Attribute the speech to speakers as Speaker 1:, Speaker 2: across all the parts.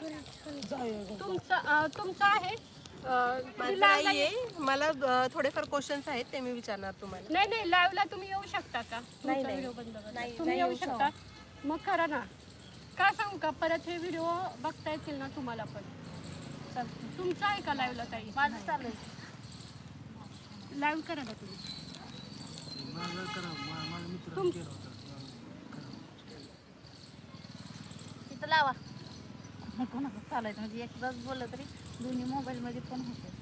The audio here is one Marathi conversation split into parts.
Speaker 1: तुमचं तुमचं आहे?
Speaker 2: माझं
Speaker 1: live ला
Speaker 2: आहे. मला अ, थोडेफार क्वेश्चन्स आहेत ते मी विचारणार तुम्हाला.
Speaker 1: नाही नाही लाईव्हला तुम्ही येऊ शकता का? तुमचा
Speaker 2: नाही.
Speaker 1: व्हिडिओ बंद करा.
Speaker 2: नाही,
Speaker 1: तुम्ही
Speaker 2: नाही
Speaker 1: येऊ
Speaker 2: येऊ
Speaker 1: शकता. मग करा ना. का सांगू का? परत हे व्हिडिओ बघता येतील ना तुम्हाला पण. तुमचं आहे का लाईव्हला ताई? माझं चालू लाईव्ह करा ना तुम्ही. तुम-
Speaker 3: तिथं लावा. कोणाचं चालायचं? म्हणजे एकदाच बोललं तरी दोन्ही मोबाईलमध्ये पण होते.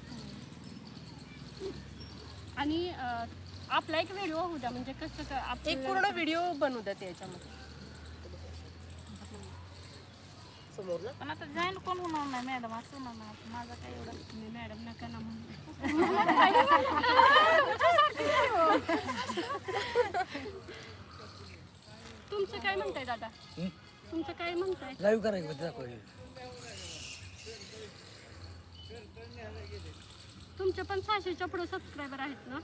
Speaker 1: आणि अं, आपला एक व्हिडिओ होऊ द्या म्हणजे कसं का
Speaker 2: एक
Speaker 1: आपल्याला-
Speaker 2: पूर्ण व्हिडिओ बनवू द्या याच्यामध्ये समोर ना?
Speaker 3: पण आता जाईन कोण होणार नाही मॅडम असं म्हणणार माझं काय एवढं
Speaker 1: तुम्ही मॅडम नका ना म्हणू. तुमचं काय म्हणताय दादा? तुमचं काय म्हणताय?
Speaker 4: लाईव्ह करायचं दाखवायचं
Speaker 1: तुमचे पण सहाशेच्या पुढे सबस्क्रायबर आहेत ना?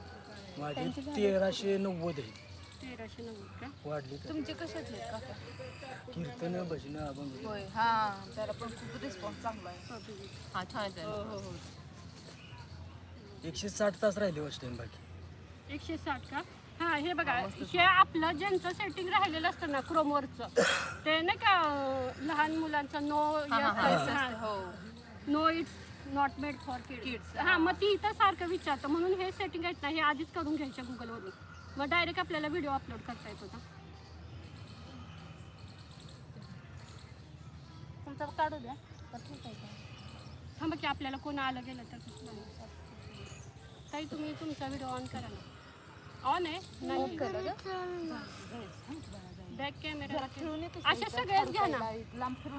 Speaker 4: माझे तेराशे नव्वद आहे
Speaker 1: तेराशे नव्वद का?
Speaker 4: वाढली तर.
Speaker 3: तुमचे काका
Speaker 4: कीर्तन भजन अभंग.
Speaker 3: होय हा त्याला पण खूप रिस्पॉन्स चांगला आहे.
Speaker 2: हा छान आहे
Speaker 3: हो,
Speaker 4: एकशे साठ तास राहिले वॉच टाइम बाकी.
Speaker 1: एकशे साठ का? हा हे बघा हे आपलं ज्यांचं सेटिंग राहिलेलं असतं ना क्रोमवरचं ते नाही का अं, लहान मुलांचं नो
Speaker 3: हो
Speaker 1: no it's not made for kids हा मग ती इथं सारखं विचारतं. म्हणून हे सेटिंग आहेत ना हे आधीच करून घ्यायच्या गुगलवरून मग डायरेक्ट आपल्याला व्हिडिओ अपलोड करता येत होता.
Speaker 3: तुमचं काढू द्या?
Speaker 1: थांबा की आपल्याला कोण आलं गेलं तर? ताई तुम्ही तुमचा व्हिडिओ ऑन करा ना. ऑन आहे? नाही. बॅक कॅमेरा असे सगळेच घ्या ना.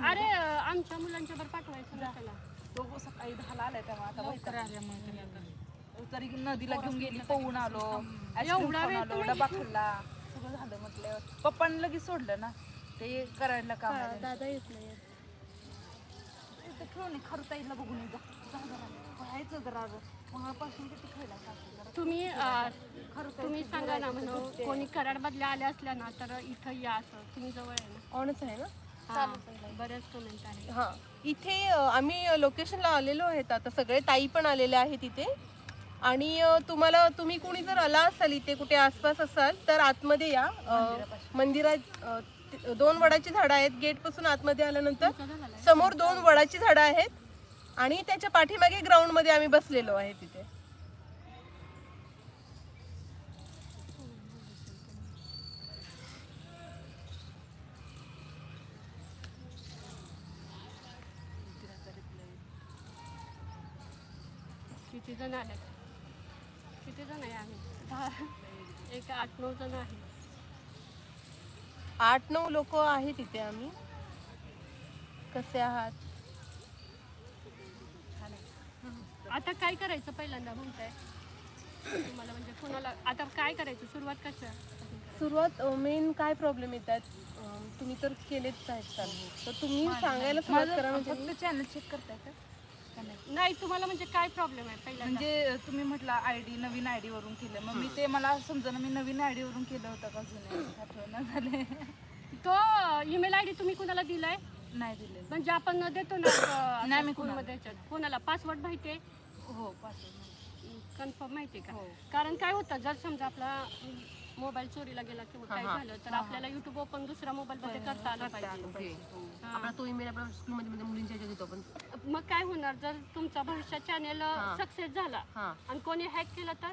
Speaker 1: अरे आमच्या मुलांच्या बरोबर पाठवायचं ना त्याला.
Speaker 3: दोघं सकाळी दहाला आलाय तेव्हा आता लवकर आल्यामुळे तरी नदीला घेऊन गेली पोहून आलो आईस्क्रीम
Speaker 1: एवढा
Speaker 3: खाऊन आलो डबा खाल्ला सगळं झालं म्हटलं पप्पांनी लगेच सोडलं ना ते करायला काम आहे.
Speaker 1: दादा येत नाही.
Speaker 3: इथं खेळून खरता येईल बघून ये जा. जा जरा. पळायचं किती जरा.
Speaker 1: तुम्ही अं, तुम्ही सांगा ना म्हणून कोणी कराड मधल्या आल्या असल्या ना तर इथं या असं. तुम्ही जवळ आहे ना.
Speaker 2: ऑनच आहे ना?
Speaker 1: हा, बरेच कमेंट आहे
Speaker 2: हा. इथे आम्ही लोकेशनला आलेलो आहेत. आता सगळे ताई पण आलेले आहेत इथे. आणि तुम्हाला तुम्ही कोणी जर आला असाल इथे कुठे आसपास असाल तर आतमध्ये या. मंदिरात दोन वडाची झाडं आहेत. गेटपासून आतमध्ये आल्यानंतर समोर दोन वडाची झाडं आहेत. आणि त्याच्या पाठीमागे ग्राउंडमध्ये आम्ही बसलेलो आहे तिथे
Speaker 1: किती जण आले किती जण आहे आम्ही? दहा. एक आठ नऊ जण आहे.
Speaker 2: आठ नऊ लोक आहेत इथे आम्ही. कसे आहात?
Speaker 1: आता काय करायचं पहिल्यांदा म्हणताय? तुम्हाला म्हणजे कोणाला आता काय करायचं? सुरुवात कशा
Speaker 2: सुरुवात मेन काय प्रॉब्लेम येतात अं, तुम्ही तर केलेच आहेत चालू. तर तुम्ही सांगायला सुरुवात करा म्हणजे
Speaker 3: फक्त चॅनल चेक करताय का? नाही?
Speaker 1: नाही तुम्हाला म्हणजे काय प्रॉब्लेम आहे पहिल्यांदा?
Speaker 3: म्हणजे तुम्ही म्हटलं आय डी नवीन आय डी वरून केलं. मग मी ते मला समजा मी नवीन आय डी वरून केलं होतं का जुने? आठवण झाले.
Speaker 1: तो ईमेल आय डी तुम्ही कुणाला दिलाय?
Speaker 3: नाही दिले
Speaker 1: म्हणजे आपण देतो ना
Speaker 3: नाही, मी
Speaker 1: मध्ये कोणाला? पासवर्ड माहिती आहे?
Speaker 3: हो पासवर्ड
Speaker 1: कन्फर्म माहिती आहे
Speaker 3: हो.
Speaker 1: का कारण काय होतं जर समजा आपला मोबाईल चोरीला गेला किंवा काय झालं तर आपल्याला युट्यूब ओपन दुसऱ्या मोबाईल मध्ये करता आलं पाहिजे.
Speaker 2: आपला तो ईमेल स्कूलमध्ये म्हणजे मुलींच्या ह्याच्यात देतो आपण
Speaker 1: मग काय होणार जर तुमचा भविष्यात चॅनेल सक्सेस झाला
Speaker 2: हा.
Speaker 1: आणि कोणी हॅक केलं तर?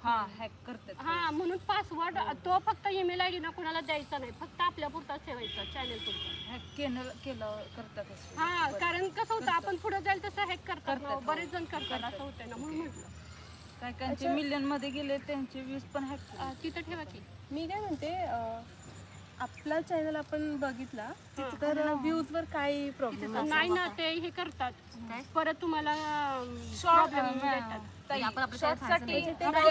Speaker 3: हा हॅक करतात
Speaker 1: हा म्हणून पासवर्ड तो फक्त ईमेल आय डी ना कोणाला द्यायचा नाही फक्त आपल्या पुरताच ठेवायचा चॅनेल पुरता.
Speaker 3: हॅक केलं केलं करतातच.
Speaker 1: हा कारण कसं होतं आपण पुढे जाईल तसं हॅक करतात ना. बरेच जण करतात असं होतं ना म्हणून म्हटलं.
Speaker 3: काय कायचे मिलियनमध्ये गेले त्यांचे वीस पण
Speaker 1: तिथं ठेवा की.
Speaker 2: मी काय म्हणते अं, आपला चॅनल आपण बघितला तर व्ह्यूज वर काय प्रॉब्लेम
Speaker 1: नाही ना ते हे करतात. परत तुम्हाला प्रॉब्लेम देतात.
Speaker 3: साठी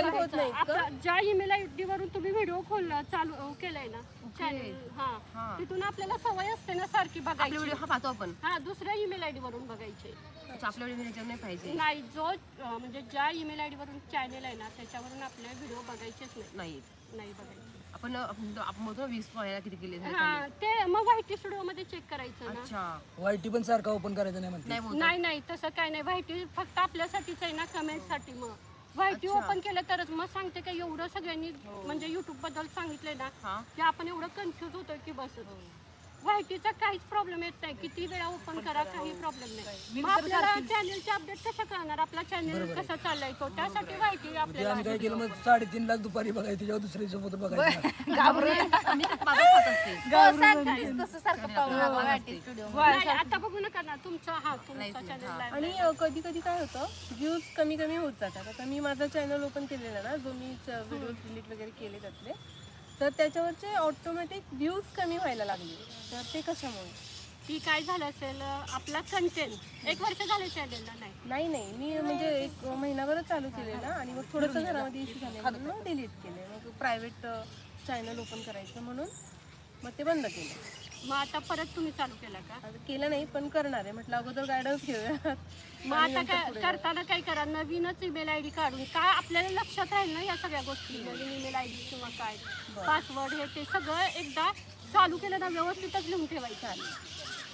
Speaker 2: होत नाही
Speaker 1: ज्या ईमेल आय डी वरून तुम्ही व्हिडिओ खोलला चालू अं, केलाय ना. चॅनल हा. तिथून आपल्याला सवय असते ना सारखी
Speaker 2: आपले
Speaker 1: बघायची.
Speaker 2: व्हिडिओ हा पाहतो आपण.
Speaker 1: हा दुसऱ्या ईमेल आय डी वरून बघायचे.
Speaker 2: आपल्या व्हिडिओ ह्याच्यावर नाही पाहिजे.
Speaker 1: नाही जो अं, म्हणजे ज्या ईमेल आय डी वरून चॅनल आहे ना त्याच्यावरून आपले व्हिडिओ बघायचेच नाही.
Speaker 2: नाही.
Speaker 1: नाही बघायचे.
Speaker 5: आपण आपण आपण म्हणतो वीस व्हायला किती केले
Speaker 1: हा ते मग व्हायटी स्टुडिओ मध्ये चेक करायचं ना.
Speaker 5: अच्छा.
Speaker 4: पण सारखा ओपन करायचं नाही म्हणते.
Speaker 5: नाही बोलतो
Speaker 1: नाही नाही तसं काय नाही. व्हायटी फक्त आपल्यासाठीच आहे ना कमेंटसाठी मग व्हायटी ओपन केलं तरच मग सांगते का एवढं सगळ्यांनी म्हणजे युट्यूबबद्दल सांगितलंय ना
Speaker 5: हा.
Speaker 1: की आपण एवढं कन्फ्युज होतो की बस व्हायटीचा काहीच प्रॉब्लेम येत नाही. किती वेळा ओपन करा काही प्रॉब्लेम नाही. मग आपल्याला चॅनलचे अपडेट कसं कळणार आपला चॅनल कसा चाललाय तो? त्यासाठी व्हायटी
Speaker 4: ते
Speaker 1: आपल्याला
Speaker 4: आम्ही काय केलं मग साडेतीन लाख दुपारी बघायचं त्याच्यावर सोबत बघायचं.
Speaker 3: पाहून स्टुडिओ
Speaker 1: नाही, आता बघू नका ना तुमचा हा तुमचा चॅनल
Speaker 2: आणि कधी कधी काय होतं व्ह्यूज कमी कमी होत जातात. आता मी माझा चॅनल ओपन केलेला ना जो मी व्हिडिओ डिलीट वगैरे केले त्यातले तर त्याच्यावरचे ऑटोमॅटिक व्ह्यूज कमी व्हायला लागले. तर ते कशामुळे?
Speaker 1: ती काय झालं असेल आपला कंटेंट एक वर्ष झाले चॅनलला नाही.
Speaker 2: नाही नाही. मी म्हणजे एक महिनाभरच चालू केलेला आणि मग थोडंसं घरामध्ये इश्यू झाले. म्हणून मग डिलीट केले. मग प्रायव्हेट चॅनल ओपन करायचं म्हणून मग ते बंद केलं.
Speaker 1: मग आता परत तुम्ही चालू केला का?
Speaker 2: आता केलं नाही पण करणार आहे. म्हटलं अगोदर गायडन्स घेऊया.
Speaker 1: मग आता काय करताना काय करा? नवीनच ईमेल आय डी काढून काय आपल्याला लक्षात राहील ना या सगळ्या गोष्टी? नवीन ईमेल आय डी किंवा काय? पासवर्ड हे ते सगळं एकदा चालू केलं ना व्यवस्थितच लिहून ठेवायचं.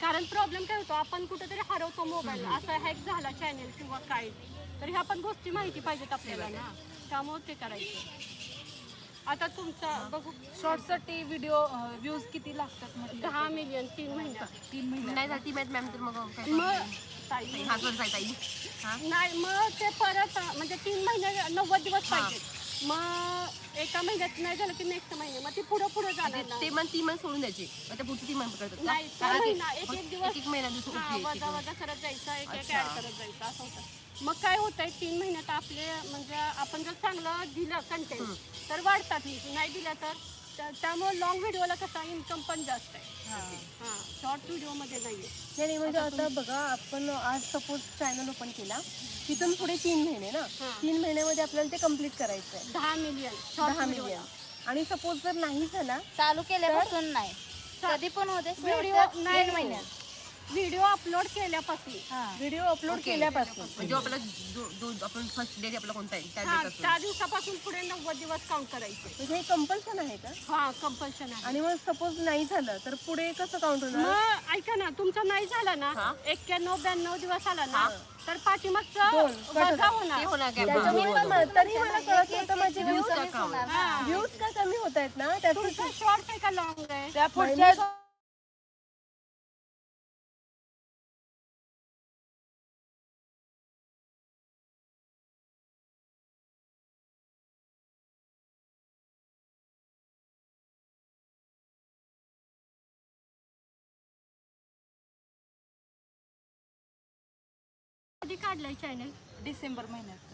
Speaker 1: कारण प्रॉब्लेम काय होतो? आपण कुठेतरी हरवतो मोबाईल असा हॅक झाला चॅनेल किंवा काय तर ह्या पण गोष्टी माहिती पाहिजेत आपल्याला ना. त्यामुळे ते करायचं. आता तुमचा बघू
Speaker 3: शॉर्टसाठी व्हिडिओ व्ह्यूज किती लागतात
Speaker 1: दहा मिलियन तीन महिन्यात
Speaker 3: तीन महिने.
Speaker 5: नाही झाली माहीत मॅम तर मग काय
Speaker 1: मग? ताई
Speaker 5: हा सॉरी ताई. ताई
Speaker 1: नाही मग ते परत म्हणजे तीन महिने नव्वद दिवस पाहिजे. मग एका महिन्यात नाही झालं की नेक्स्ट महिने मग ती पुढं पुढे जाणार ना.
Speaker 5: ते मन ती मन सोडून द्यायची मग त्या पुढची ती मन करतात का?
Speaker 1: नाही तो
Speaker 5: कारण की
Speaker 1: महिना एक एक दिवस
Speaker 5: एक महिना
Speaker 1: हा, वजा वजा करत जायचं एक एक ऍड करत जायचं असं होतं मग काय होतंय तीन महिन्यात आपले म्हणजे आपण जर चांगलं दिलं कंटेंट तर वाढतात. नाही दिलं तर त्या- त्यामुळे लॉंग व्हिडिओला कसा इन्कम पण जास्त आहे. हा. शॉर्ट व्हिडिओमध्ये नाही
Speaker 2: नाही नाही, म्हणजे आता बघा आपण आज सपोज चॅनल ओपन केला तिथून पुढे तीन महिने ना? तीन महिन्यामध्ये आपल्याला ते कंप्लीट करायचं आहे.
Speaker 1: दहा मिलियन
Speaker 2: दहा मिलियन आणि सपोज जर नाही झाला
Speaker 3: चालू केल्यापासून नाही. कधी पण होते
Speaker 1: व्हिडिओ नाही महिन्यात. व्हिडिओ अपलोड केल्यापासून.
Speaker 2: व्हिडिओ अपलोड केल्यापासून.
Speaker 5: म्हणजे आपला जो जो आपण फर्स्ट डे आपला कोणता आहे? त्या
Speaker 1: हा
Speaker 5: दिवसापासून.
Speaker 1: त्या दिवसापासून पुढे नव्वद दिवस काउंट करायचे.
Speaker 2: म्हणजे हे कंपल्शन आहे का?
Speaker 1: हा कंपल्शन आहे.
Speaker 2: आणि मग सपोज नाही झालं तर पुढे कसं काउंट होणार?
Speaker 1: मग ऐका ना तुमचं नाही झालं ना एक्क्याण्णव ब्याण्णव दिवस आला ना तर पाठीमागचं वजा
Speaker 5: ते
Speaker 1: होणार.
Speaker 5: होणार काय
Speaker 2: त्याच्यामुळे पण मला- तरी मला कळत होतं माझे? व्ह्यूज
Speaker 5: का कमी
Speaker 2: होत आहेत ना? त्याचं
Speaker 1: तुमचं शॉर्ट आहे का लॉंग आहे?
Speaker 3: त्या पुढच्या
Speaker 1: काढलाय चॅनल
Speaker 3: डिसेंबर महिन्यात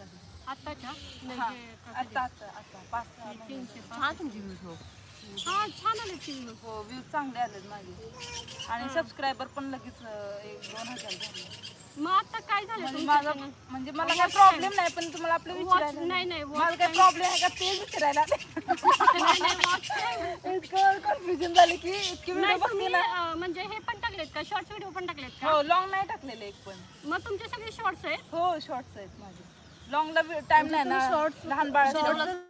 Speaker 3: हा.
Speaker 1: म्हणजे का
Speaker 3: आता आता आता पाच सहा
Speaker 1: कधी?
Speaker 3: महिने.
Speaker 1: तीनशे पाच.
Speaker 5: छान तुमची व्ह्यूज मग
Speaker 1: हा छान आले तीन
Speaker 3: हो व्ह्यूज चांगले आलेत माझे आणि सबस्क्रायबर पण लगेच अं, एक दोन हजार झाले
Speaker 1: मग आता काय झालं
Speaker 3: म्हणजे
Speaker 1: तुमचं
Speaker 3: माझा
Speaker 1: channel?
Speaker 3: म्हणजे मला काय प्रॉब्लेम नाही पण तुम्हाला आपलं विचारायला
Speaker 1: नाही नाही
Speaker 3: मला काय
Speaker 1: time-
Speaker 3: प्रॉब्लेम आहे का ते विचारायला. इतकं कन्फ्युजन झालं की इतकी
Speaker 1: नाही
Speaker 3: व्हिडिओ
Speaker 1: तुम्ही
Speaker 3: बघते ना
Speaker 1: म्हणजे हे पण टाकलेत का? शॉर्ट व्हिडिओ पण टाकलेत का?
Speaker 3: हो लॉंग नाही टाकलेले एक पण.
Speaker 1: मग तुमचे सगळे शॉर्ट्स आहेत?
Speaker 3: हो शॉर्ट्स आहेत माझे. लॉंगला टाइम नाही ना
Speaker 2: shorts-
Speaker 3: लहान बाळाचे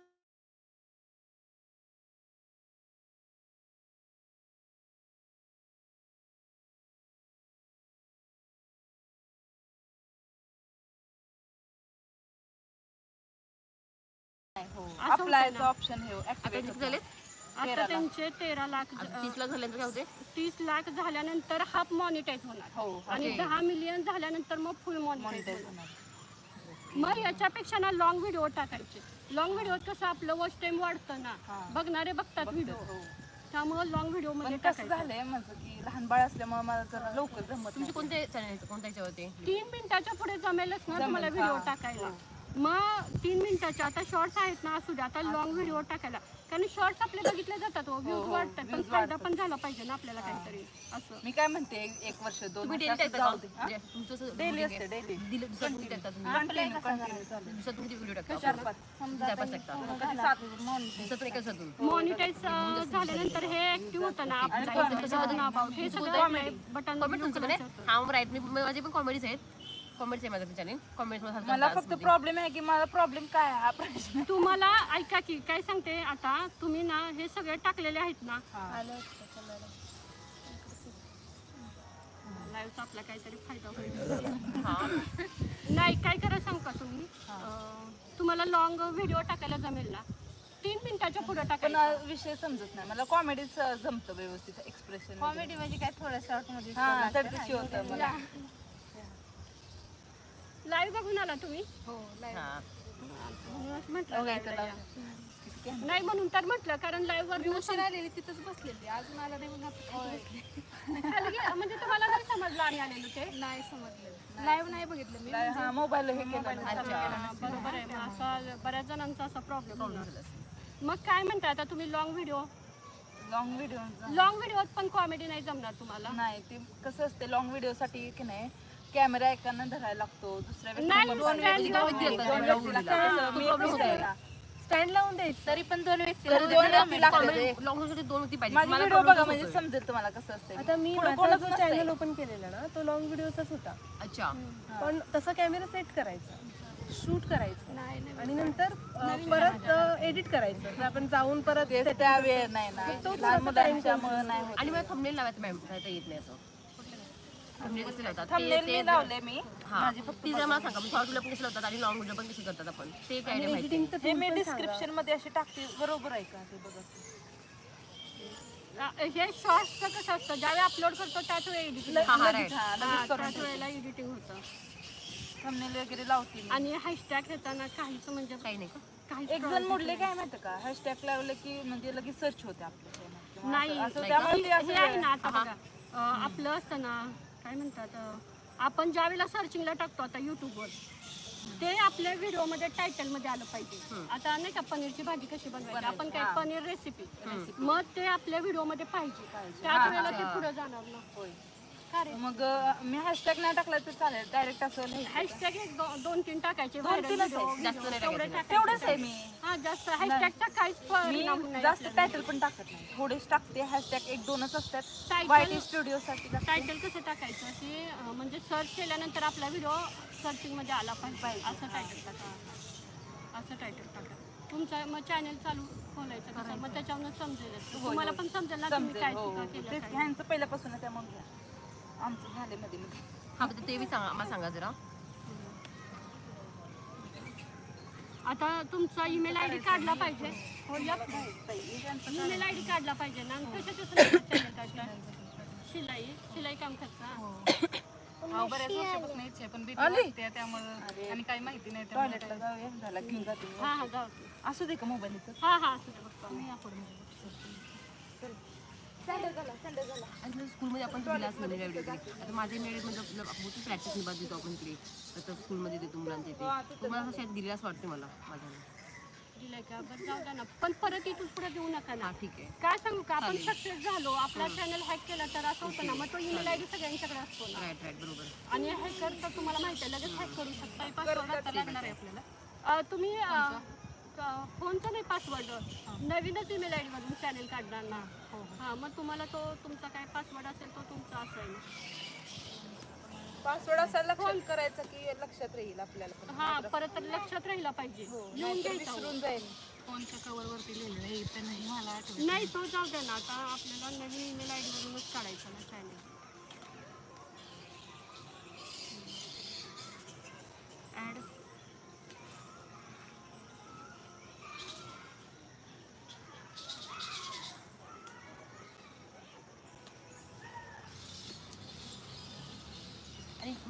Speaker 3: अप्लायचं ऑप्शन हे ऍक्टिव्हेट
Speaker 5: किती झाले
Speaker 1: आता त्यांचे तेरा लाख
Speaker 5: आता तीस लाख झाल्यानंतर काय होते?
Speaker 1: तीस लाख झाल्यानंतर हाफ मॉनिटाईज होणार.
Speaker 3: हो
Speaker 1: आणि दहा मिलियन झाल्यानंतर मग फुल मॉनिटाईज
Speaker 3: होणार.
Speaker 1: मग याच्यापेक्षा ना लॉंग व्हिडिओ टाकायचे. लॉंग व्हिडिओ कसं आपलं वॉच टाइम वाढतं ना. बघणारे बघतात व्हिडिओ त्यामुळे लॉंग व्हिडिओमध्ये
Speaker 3: पण कसं
Speaker 1: टाकायचं.
Speaker 3: झालंय माझं की लहान बाळ असल्यामुळे मला जरा लवकर जमत
Speaker 5: तुमचे कोणते चॅनल कोणत्या याच्यावरती
Speaker 1: तीन मिनिटाच्या पुढे जमेलच ना तुम्हाला व्हिडिओ टाकायला. मग तीन मिनिटाच्या आता शॉर्ट्स आहेत ना असू द्या आता लॉंग व्हिडिओ टाकायला. कारण शॉर्ट्स आपले बघितले जातात व्ह्यूज वाढतात. पण फायदा पण झाला पाहिजे ना आपल्याला काहीतरी. असं.
Speaker 3: मी काय म्हणते एक एक वर्ष दोन
Speaker 5: तुम्ही
Speaker 3: वर्ष
Speaker 5: डेली
Speaker 3: असं
Speaker 5: टाकता
Speaker 3: जाऊ दे.
Speaker 5: का? म्हणजे तुमचं असं
Speaker 3: Daily
Speaker 5: routine
Speaker 3: असते,
Speaker 5: आहे.
Speaker 3: daily.
Speaker 5: दिलं दुसरं तुम्ही टाकता तुम्ही?
Speaker 3: Continue, continue चालू.
Speaker 5: दिवसात तुम्ही व्हिडिओ टाकता?
Speaker 3: चार पाच
Speaker 5: चार पाच टाकता.
Speaker 3: कधी सात month.
Speaker 5: दिवसातून एका दिवसातून
Speaker 1: मॉनिटाईज झाल्यानंतर हे ऍक्टिव्ह होतं ना आपलं हे सगळं बटन
Speaker 5: कॉमेडी तुमचं पण आहे? हा राईट मी माझे पण कॉमेडीज आहेत. कॉमेंट्स आहे माझं चॅनल कॉमेंट्स
Speaker 3: मला फक्त प्रॉब्लेम आहे की मला प्रॉब्लेम काय आहे हा प्रश्न?
Speaker 1: तुम्हाला ऐका की काय सांगते आता तुम्ही ना हे सगळे टाकलेले आहेत ना. लाईव्हचा आपला काहीतरी फायदा होईल. नाही काय करा सांग का तुम्ही? तुम्हाला लॉंग व्हिडिओ टाकायला जमेल ना. तीन मिनिटाच्या पुढे
Speaker 3: पण
Speaker 1: टाकायला
Speaker 3: हा विषय समजत नाही. मला कॉमेडीच जमतं व्यवस्थित एक्सप्रेशन
Speaker 6: कॉमेडी म्हणजे काय? थोडं शॉर्टमध्ये
Speaker 3: हा तर तशी होतं मला.
Speaker 1: लाईव्ह बघून आला तुम्ही?
Speaker 5: हा
Speaker 1: म्हणूनच म्हटलं live ला या. नाही म्हणून तर म्हटलं कारण लाईव्ह वर
Speaker 6: आलेली तिथंच बसलेली. अजून आला नाही म्हणून आता खाली बसले.
Speaker 1: खाली गे- म्हणजे तुम्हाला नाही समजलं आणि आलेलो ते?
Speaker 6: नाही समजलं. लाईव्ह नाही बघितलं मी.
Speaker 3: हा मोबाईल हे केलं.
Speaker 1: हा, बरोबर आहे. मग असा बऱ्याच जणांचा असा प्रॉब्लेम होणार मग काय म्हणता आता तुम्ही? Long video
Speaker 3: long video
Speaker 1: long व्हिडिओत पण कॉमेडी नाही जमणार तुम्हाला?
Speaker 3: नाही ते कसं असते लॉंग व्हिडिओ साठी की नाही कॅमेरा एकानं धरायला लागतो दुसऱ्या
Speaker 1: नाही,
Speaker 3: व्यक्तीला दोन
Speaker 1: stand
Speaker 3: व्यक्तीला
Speaker 1: लावून
Speaker 3: दोन
Speaker 5: देतात.
Speaker 3: व्यक्तीला. करायचं. मी
Speaker 5: problem.
Speaker 3: आहे
Speaker 2: स्टँड लावून द्यायचं
Speaker 6: तरी पण दोन व्यक्ती
Speaker 3: तरी दोन व्यक्ती लागतात रे.
Speaker 5: लॉंगसाठी दोन होती पाहिजे.
Speaker 3: माझी
Speaker 5: मला
Speaker 3: व्हिडिओ
Speaker 5: problem
Speaker 3: बघा म्हणजे
Speaker 5: होतोय.
Speaker 3: समजेल तुम्हाला कसं असते
Speaker 2: आता मी माझा जो. चॅनल ओपन केलेला ना तो लॉंग व्हिडिओचाच होता.
Speaker 5: अच्छा.
Speaker 2: पण तसा कॅमेरा सेट करायचा. शूट करायचं. आणि नंतर अं, परत एडिट करायचं. आपण जाऊन परत
Speaker 3: ते त्या वेळ नाही ना. लहान मुलांच्यामुळे नाही होत.
Speaker 5: आणि मला थंबनेल लावायचं मॅम येत नाही असं. कसे ते- ते
Speaker 3: मी लावले मी.
Speaker 5: हा.
Speaker 3: माझी फक्त
Speaker 5: ती जरा मला सांगा शॉर्ट व्हिडिओ पण लावतात आणि लॉंग व्हिडिओ पण कसे करतात आपण? ते काय नाही माहिती.
Speaker 3: हे मी डिस्क्रिप्शनमध्ये अशी टाकते बरोबर आहे का ते बघा.
Speaker 1: हे शॉर्ट्सचं कसं असतं? ज्यावेळी अपलोड करतो त्याच वेळी एडिटिंग
Speaker 5: हा, हा,
Speaker 3: लगेच
Speaker 5: right.
Speaker 3: हा, लगेच करून
Speaker 1: त्याच वेळेला एडिटिंग होतं.
Speaker 3: थंबनेल वगैरे लावते मी.
Speaker 1: आणि हॅशटॅग घेताना काहीच म्हणजे
Speaker 5: काही नाही का?
Speaker 1: काहीच
Speaker 3: एक जण मोडले काय माहिती का? हॅशटॅग लावलं की म्हणजे लगेच सर्च होते किंवा
Speaker 1: नाही.
Speaker 3: असं- असं
Speaker 1: हे
Speaker 3: असं
Speaker 1: आहे ना आता बघा. अं, आपलं असतं ना काय म्हणतात आपण ज्या वेळेला सर्चिंगला टाकतो आता युट्यूबवर ते आपल्या व्हिडिओमध्ये टायटलमध्ये आलं पाहिजे. आता नाही का पनीरची भाजी कशी बनवायची? आपण काय पनीर रेसिपी मग ते आपल्या व्हिडिओमध्ये पाहिजे. त्याच वेळेला ते पुढे जाणार ना.
Speaker 3: मग मी हॅशटॅग नाही टाकला तर चालेल. डायरेक्ट असं.
Speaker 1: हॅशटॅग एक दो- दोन तीन टाकायचे
Speaker 3: दोन
Speaker 1: viral
Speaker 3: तीनच
Speaker 1: video,
Speaker 3: आहे.
Speaker 5: जास्त
Speaker 1: video,
Speaker 5: नाही
Speaker 1: तेवढे
Speaker 5: टाकायचे.
Speaker 3: तेवढंच. आहे. मी
Speaker 1: हा जास्त. हॅशटॅगचा काहीच परिणाम
Speaker 3: मी
Speaker 1: नाही
Speaker 3: जास्त
Speaker 1: आपल्याला.
Speaker 3: टायटल पण टाकत नाही. थोडेच टाकते. हॅशटॅग एक दोनच असतात.
Speaker 1: Title-
Speaker 3: वायटी स्टुडिओ साठी टाकते.
Speaker 1: टायटल कसं टाकायचं? की अं, म्हणजे सर्च केल्यानंतर आपला व्हिडिओ सर्चिंगमध्ये आला पाहिजे. असं टायटल टाका. असं टायटल टाका. तुमचं मग चॅनल चालू खोलायचं कसं? मग त्याच्यावरून समजेल. तुम्हाला पण समजेल ना तुम्ही
Speaker 3: समजेल.
Speaker 1: काय
Speaker 3: हो.
Speaker 1: चुका
Speaker 3: तेच
Speaker 1: केल्या
Speaker 3: ह्यांचं पहिल्यापासून आहे त्यामुळे घ्या. आमचं झाले मध्ये
Speaker 5: हा पण ते बी सांगा मला सांगा जरा.
Speaker 1: आता तुमचा ईमेल आय डी काढला पाहिजे. हो ईमेल आय डी काढला. पाहिजे ना. आणि कशाचं चॅनल काढला शिलाई शिलाई काम करता?
Speaker 6: अहो, बऱ्याच वर्षापासून इच्छा आहे पण भीती वाटते त्यामुळे आणि काही माहिती नाही त्यामुळे.
Speaker 3: टॉयलेटला जाऊया. झाला घेऊन जाते मी.
Speaker 1: हा हा जाऊ दे.
Speaker 3: असू दे का मोबाईल इथं?
Speaker 1: हा हा असू दे बघतो. मी
Speaker 5: आणि स्कूलमध्ये आपण आता माझे मेड म्हणजे मोठी प्रॅक्टिस निभात देतो आपण इकडे. तर स्कूलमध्ये देतो तुम्हाला शायद वाटते मला माझ्या
Speaker 1: दिलंय का? बरं जाऊ द्या ना. पण परत इथून पुढे देऊ नका ना.
Speaker 5: ठीक आहे.
Speaker 1: काय सांगू का? आपण सक्सेस झालो. आपला चॅनल हॅक केला तर असं होतं ना. मग तो ईमेल आय डी सगळ्यांच्याकडे असतो ना.
Speaker 5: राईट राईट बरोबर.
Speaker 1: आणि हॅकर तर तुम्हाला माहिती आहे लगेच हॅक करू शकता. पासवर्ड आता लागणार आहे आपल्याला. तुम्ही फोनचा नाही पासवर्ड नवीनच ईमेल आय मधून चॅनल काढणार ना. हा. मग तुम्हाला तो तुमचा काय पासवर्ड असेल तो तुमचा असेल.
Speaker 3: पासवर्ड असा लक्षात करायचा की लक्षात राहील आपल्याला पण.
Speaker 1: हा परत तर लक्षात राहिला पाहिजे. लिहून घ्यायचा
Speaker 3: विसरून जाईल.
Speaker 6: फोनच्या कवर वरती लिहिलं हे तर नाही मला आठवत
Speaker 1: नाही तो जाऊ द्या ना आता आपल्याला नवीन ईमेल आय डी मधूनच काढायचा ना चॅनल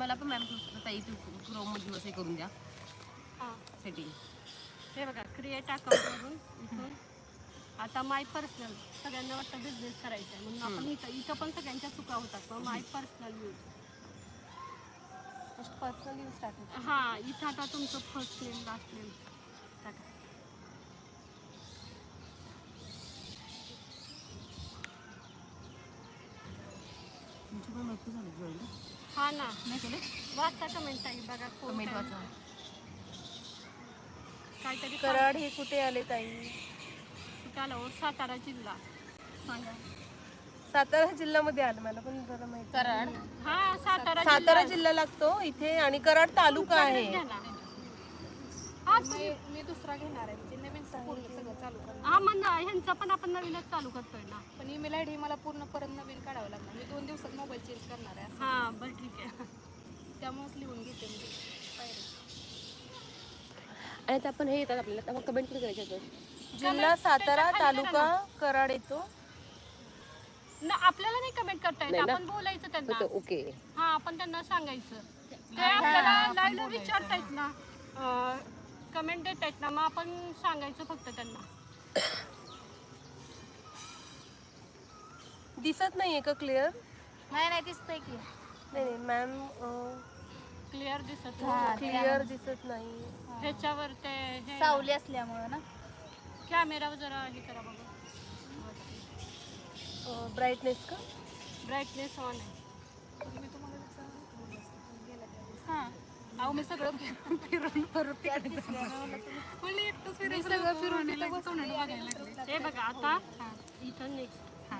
Speaker 5: मला पण मॅम ताई तू क्रोममध्ये असं हे करून द्या.
Speaker 1: हा.
Speaker 5: सेटिंग
Speaker 1: हे बघा क्रिएट अकाउंट मधून इथून. आता माय पर्सनल सगळ्यांना वाटतं बिझनेस करायचा आहे. म्हणून आपण इथं इथं पण सगळ्यांच्या चुका होतात. मग my personal use
Speaker 2: personal use टाकायचं
Speaker 1: हा इथं आता तुमचं फर्स्ट नेम लास्ट नेम टाका.
Speaker 5: तुमची पण भरपूर झाली जॉईन
Speaker 1: हा ना. नाही केले? वाचता कमेंट आहे बघा कोण
Speaker 5: कमेंट
Speaker 1: काय-
Speaker 5: वाचा.
Speaker 1: काहीतरी
Speaker 2: कराड हे कुठे आले ताई?
Speaker 1: कुठं आलं हो? सातारा जिल्हा. सांगा.
Speaker 2: सातारा जिल्ह्यामध्ये आलं मला पण जरा माहिती
Speaker 6: कराड?
Speaker 1: हा सातारा
Speaker 2: सातारा जिल्हा. लागतो इथे आणि कराड तालुका आहे.
Speaker 1: हा
Speaker 3: मी दुसरा घेणार आहे. पूर्ण सगळं चालू करणार.
Speaker 1: हा मग ना, ह्यांचा पण आपण नवीनच चालू करतोय ना.
Speaker 3: पण ईमेल आय डी मला पूर्ण परत नवीन काढावं लागणार. मी दोन दिवसात मोबाईल चेंज करणार आहे
Speaker 1: हा बरं ठीक आहे.
Speaker 3: त्यामुळेच लिहून घेते मी. पायरी.
Speaker 5: आणि आता आपण हे येतात आपल्याला. आपण कमेंट कुठे करायचे असं?
Speaker 2: जिल्हा सातारा तालुका कराड येतो.
Speaker 1: ना आपल्याला नाही कमेंट करता येत. आपण बोलायचं त्यांना.
Speaker 5: ओके.
Speaker 1: हा आपण त्यांना सांगायचं. ते आपल्याला लाईव्ह विचारतायत ना. कमेंट देत आहेत ना मग आपण सांगायचं फक्त त्यांना.
Speaker 2: दिसत नाहीये का क्लिअर
Speaker 3: नाही नाही दिसतंय की.
Speaker 2: नाही नाही मॅम
Speaker 1: क्लिअर दिसत
Speaker 2: क्लिअर दिसत नाही.
Speaker 1: ह्याच्यावर ते हे
Speaker 3: सावली असल्यामुळं ना.
Speaker 1: कॅमेरावर जरा हे करा बघा.
Speaker 2: ब्राईटनेस का?
Speaker 1: ब्राईटनेस ऑन आहे.
Speaker 3: हां. अहो मी सगळं फिरून परत तिकडे मी सगळं फिरून तिथं.
Speaker 1: हे बघा आता इथं नेक्स्ट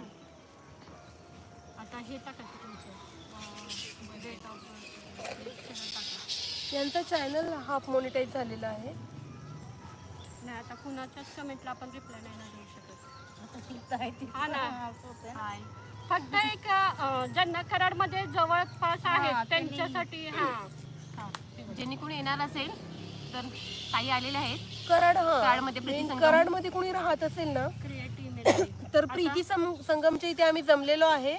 Speaker 1: आता हे टाकायचं तुमचं. डेट ऑफ टाका
Speaker 2: यांचा चॅनल हाफ मोनिटाईज झालेला आहे.
Speaker 1: नाही आता कुणाच्याच कमेंटला आपण रिप्लाय नाही ना देऊ शकत. हा ना. हाय. फक्त एक अं, ज्यांना कराडमध्ये जवळपास आहेत त्यांच्यासाठी हा.
Speaker 5: ज्यांनी कोणी येणार असेल तर ताई आलेल्या आहेत.
Speaker 2: कराड हा.
Speaker 5: कराडमध्ये प्रीती संगम.
Speaker 2: कराडमध्ये कोणी राहत असेल ना तर प्रीती सं- संगमच्या इथे आम्ही जमलेलो आहे.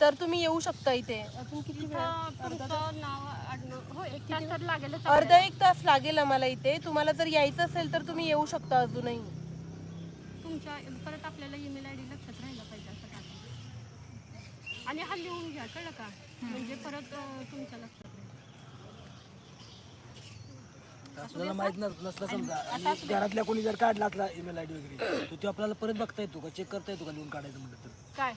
Speaker 2: तर तुम्ही येऊ शकता इथे. अजून किती वेळ?
Speaker 1: तुमचं नाव आडनाव हो एक तास तर लागेलच
Speaker 2: अर्धा एक तास लागेल आम्हाला इथे. तुम्हाला जर यायचं असेल तर तुम्ही येऊ शकता अजूनही.
Speaker 1: तुमच्या परत आपल्याला ईमेल आय डी लक्षात राहिला पाहिजे असं टाका आणि हा लिहून घ्या कळलं का? म्हणजे परत अं, तुमच्या लक्षात राहील
Speaker 4: आपल्याला माहीत नस- नसलं समजा. आणि घरातल्या कोणी जर काढला असला ईमेल आय डी वगैरे तर तो आपल्याला परत बघता येतो का? चेक करता येतो का लिहून काढायचं म्हटलं तर?
Speaker 1: काय?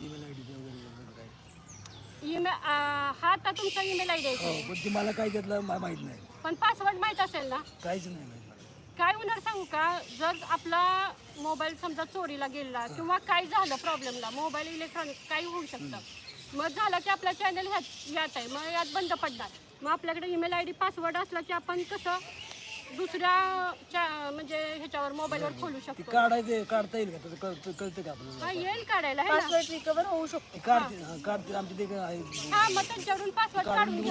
Speaker 4: ईमेल आय डी वगैरे वगैरे काय?
Speaker 1: ईमेल हा आता तुमचा ईमेल आय
Speaker 4: हो
Speaker 1: आहे
Speaker 4: पण ते मला काय त्यातलं मा- माहीत नाही.
Speaker 1: पण पासवर्ड माहीत असेल ना?
Speaker 4: काहीच नाही माहीत मला.
Speaker 1: काय होणार सांगू का? जर आपला मोबाईल समजा चोरीला गेला किंवा काय झालं प्रॉब्लेमला मोबाईल इलेक्ट्रॉनिक काही होऊ शकतं. मग झालं की आपला चॅनल ह्यात यात आहे. मग यात बंद पडणार. मग आपल्याकडे ईमेल आय डी पासवर्ड असला की आपण कसं दुसऱ्या च्या- म्हणजे ह्याच्यावर मोबाईलवर खोलू
Speaker 4: ते
Speaker 1: शकतो.
Speaker 4: काढायचं काढता येईल का? तसं कळतं कळतं का आपल्याला?
Speaker 1: हा येईल काढायला है ना?
Speaker 2: पासवर्ड रिकवर होऊ शकतो.
Speaker 4: ते काढते हा, काढते आमचे ते काय आहे.
Speaker 1: हा मग त्यांच्यावरून पासवर्ड काढून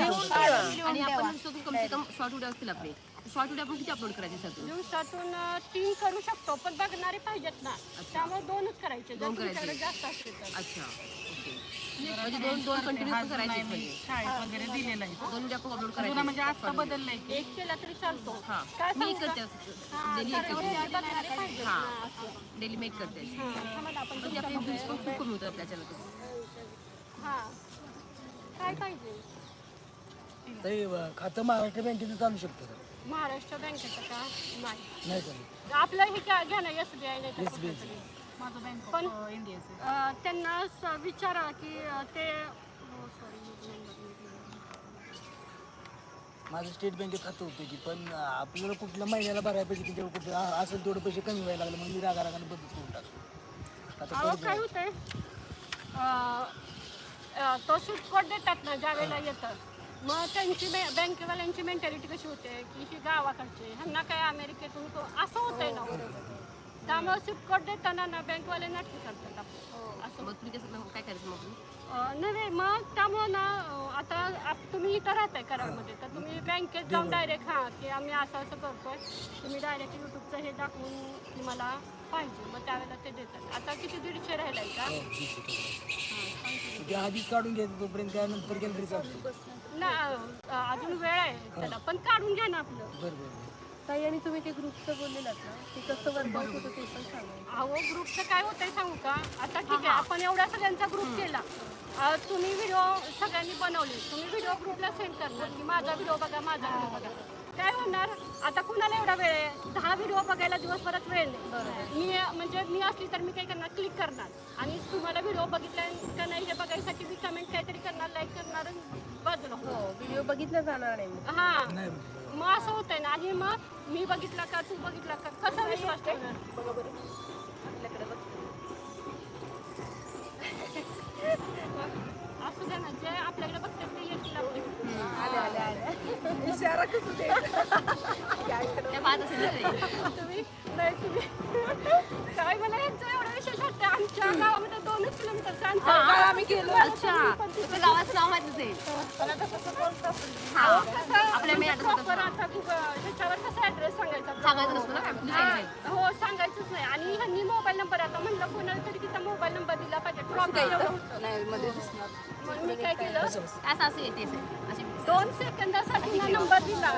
Speaker 5: आणि आपण कम से कम शॉर्ट व्हिडिओ असतील आपले. शॉर्ट व्हिडिओ आपण किती अपलोड करायचे दिवसातून
Speaker 1: दिवसातून अं, तीन करू शकतो पण बघणारे पाहिजेत ना. त्यामुळे दोनच करायचे. जर तुमच्याकडे जास्त असतील तर.
Speaker 5: अच्छा. म्हणजे दोन दोन कंटिन्यू करायचे म्हणजे
Speaker 6: शाळेत वगैरे दिलेलं आहे.
Speaker 5: दोन अपलोड करायचे.
Speaker 6: म्हणजे आता बदललंय की.
Speaker 1: एक केला तरी चालतो.
Speaker 5: हा. मी? करते
Speaker 1: हा,
Speaker 5: डेली
Speaker 1: कारण ते बघणारे पाहिजेत
Speaker 5: हा.
Speaker 1: ना, असं.
Speaker 5: डेली मेक करते
Speaker 1: हा,
Speaker 5: म्हणजे आपले व्ह्यूज पण खूप कमी होतात आपल्या
Speaker 1: हा. काय पाहिजे?
Speaker 4: ते अं, खातं महाराष्ट्र बँकेचं चालू शकतं का?
Speaker 1: महाराष्ट्र बँकेचं का? नाही. आपलं हे घ्या घ्या ना एस बी आय नाही
Speaker 6: माझं बँक
Speaker 1: पण
Speaker 6: ऑफ इंडियाचं
Speaker 1: अं, त्यांना स- विचारा की अं, ते हो, sorry,
Speaker 4: माझं स्टेट बँकेत खातं होतं की पण आपल्याला कुठल्या महिन्याला भरायपाहिजे त्याच्यावर कुठलं आ- असेल तेवढे पैसे कमी व्हायला लागले म्हणून मी रागा रागाने बंदच करून टाकतो. आता
Speaker 1: अहो
Speaker 4: परत
Speaker 1: काय होतंय? अं, अं, तो सूट कोड देतात ना ज्या वेळेला येतं. मग त्यांची बे- बँकेवाल्यांची मेंटॅलिटी कशी होते? की ही गावाकडचे ह्यांना काय अमेरिकेतून को- असं होतंय ना. त्यामुळे सूट कोड देताना ना बँकवाले नाटकी करतात आपलं. असं.
Speaker 5: मग तुम्ही कसं काय करायचं मग?
Speaker 1: अं, नाही नाही, मग त्यामुळं ना अं, आता आप- तुम्ही इथं राहताय कराडमध्ये तर तुम्ही बँकेत जाऊन डायरेक्ट हां की आम्ही असं असं करतोय तुम्ही डायरेक्ट युट्यूबचं हे दाखवून की मला पाहिजे मग त्यावेळेला ते देतात. आता किती दीडशे राहिलाय का?
Speaker 4: हो. ते आधीच काढून घ्यायचं तोपर्यंत काय नंतर केलं तरी चालतं
Speaker 1: ना अजून वेळ आहे त्याला पण काढून घ्या ना आपलं.
Speaker 4: बरं.
Speaker 2: ताई आणि तुम्ही ते ग्रुपचं बोललेलात ना ते कसं वर्कआउट होतं ते पण सांगा.
Speaker 1: अहो ग्रुपचं काय होतंय सांगू का? आता ठीक आहे आपण एवढा सगळ्यांचा ग्रुप केला. अं, तुम्ही व्हिडिओ सगळ्यांनी बनवले. तुम्ही व्हिडिओ ग्रुपला सेंड करणार. की माझा व्हिडिओ बघा माझा व्हिडिओ बघा. काय होणार? आता कुणाला एवढा वेळ आहे? दहा व्हिडिओ बघायला दिवसभरात वेळ नाही. मी म्हणजे मी असली तर मी काय करणार? क्लिक करणार. आणि तुम्हाला व्हिडिओ बघितला का नाही हे बघायसाठी मी कमेंट काहीतरी करणार लाईक करणार आणि बाजूला
Speaker 2: हो व्हिडिओ बघितला जाणार नाही मग.
Speaker 1: हा. मग असं होतंय ना. आणि मग मी बघितला का तू बघितला का? कसा विश्वास ठेवणार असू द्या ना जे आपल्याकडे बघतात ते येतील आपले
Speaker 3: इशारा कसं दे
Speaker 5: पाहत असेल.
Speaker 1: तुम्ही नाही तुम्ही. काय मला यांचं एवढं विशेष वाटतं आमच्या गावामध्ये दोनच किलोमीटरचं अंतर आहे.
Speaker 5: आम्ही गेलो. अच्छा. तुझं गावाचं नाव माहीत नसेल हा. आपल्या मी ऍड्रेस
Speaker 1: Proper आता Google ह्याच्यावर कसा ऍड्रेस सांगायचा
Speaker 5: सांगायचं नसतो ना? काय तुझ्या सांगितलंय.
Speaker 1: हो सांगायचंच नाही. आणि ह्यांनी मोबाईल नंबर आता म्हणलं कोणाला तरी तिचा मोबाईल नंबर दिला पाहिजे. प्रॉपर
Speaker 3: नाही मध्ये दिसणार.
Speaker 1: मग मी काय केलं?
Speaker 5: असं असं येते असे असे
Speaker 1: दोन सेकंदासाठी ना नंबर दिला.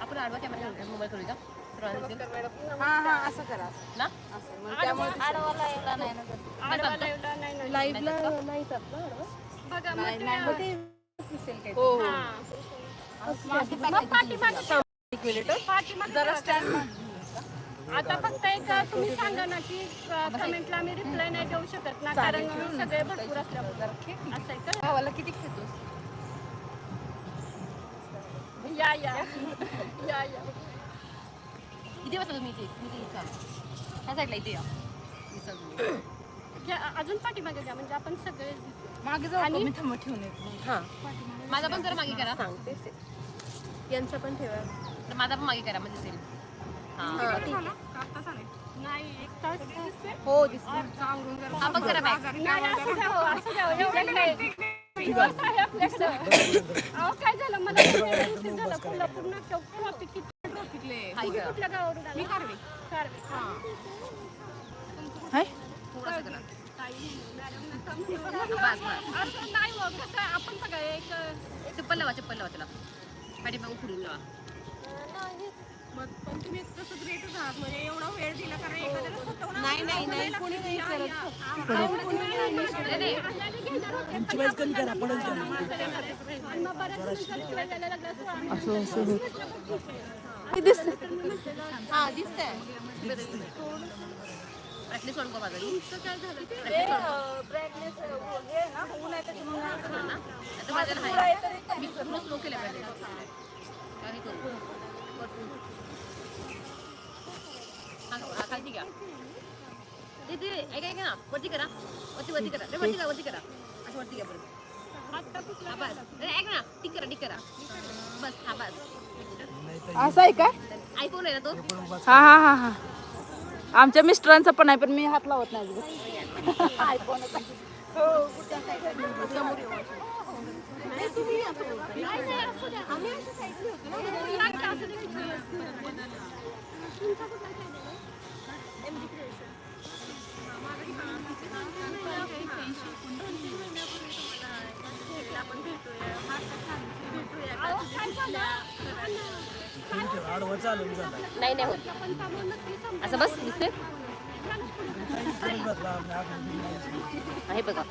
Speaker 5: आपण आडवा कॅमेरा मोबाईल करूया. सर्वांना दिसेल.
Speaker 3: हा हा असं करा.
Speaker 5: ना?
Speaker 3: आडवाला यायला नाही ना
Speaker 1: आडवा लावला नाही नाही.
Speaker 2: लाईव्हला नाही जात ना आडवा?
Speaker 1: बघा ते-
Speaker 2: हो.
Speaker 1: मग पाठीमागे
Speaker 2: हं.
Speaker 1: पाठीमागे
Speaker 3: जरा
Speaker 1: करा.
Speaker 3: स्टँड
Speaker 1: आता फक्त एक तुम्ही सांगा ना की कमेंटला आम्ही रिप्लाय नाही देऊ शकत ना कारण सगळे भरपूर असल्यामुळे. असं आहे का?
Speaker 3: भावाला किती खेळतोस?
Speaker 1: या या. या या.
Speaker 5: किती वाजता तुम्ही इथे? तुम्ही इथे इथं. ह्या साईडला इथे या.
Speaker 1: घ्या, अजून पाठीमागे घ्या म्हणजे आपण सगळे दिसू.
Speaker 3: मागे जाऊ का? मी थांबा ठेवून येतो.
Speaker 2: हा.
Speaker 5: माझा पण जरा मागे करा.
Speaker 2: सांगते. यांचा पण ठेवा.
Speaker 5: तर माझा पण मागे करा म्हणजे दिसेल हा.
Speaker 1: नाही एक तास दिसते
Speaker 2: हो दिसते
Speaker 5: आपण करा बॅग
Speaker 1: नाही असू द्या हो, असू द्या हो, एवढं नाही दिवस आहे आपल्याकडं अहो काय झालं? मला वेळ उशीर झाला. कोल्हापूर नाट्य ट्रॉफिक किती ट्रॉफिकले
Speaker 5: हाय का?
Speaker 1: कुठल्या गावावरून आला? कारवे. कारवे.
Speaker 3: हाय
Speaker 5: थोडंसं करा. बस बस
Speaker 1: असं नाही हो कसं आपण बघा एक
Speaker 5: चप्पल लावा चप्पल लावा त्याला पाठीमागून पुढून लावा
Speaker 1: पण तुम्ही तसंच रेटच आहात म्हणजे एवढा वेळ दिला कारण एखाद्याला स्वतःहून
Speaker 2: नाही नाही नाही कोणी नाही करत
Speaker 4: कमी करा पडेल
Speaker 1: मग बऱ्याच दिवसांनी
Speaker 2: हा
Speaker 5: ऍटलीस्ट सोडून माझा आता माझ्याला आहे. मी पूर्ण स्लो केलं पाहिजे काही करू हा, खालती घ्या ते ते ऐका ऐका ना. वरती करा. वरती वरती करा. रे वरती करा वरती करा. असं वरती घ्या हा बस. अरे ऐक ना. टिक करा टिक करा. बस हा बस.
Speaker 3: असं आहे काय
Speaker 5: आयफोन आहे ना तो
Speaker 3: हा हा हा हा. आमच्या मिस्टरांचा पण आहे पण मी हात लावत नाही अजिबात.
Speaker 1: भेटूया नाही, असू झालं?
Speaker 5: नाही नाही होत असं बस दिसते आहे बघा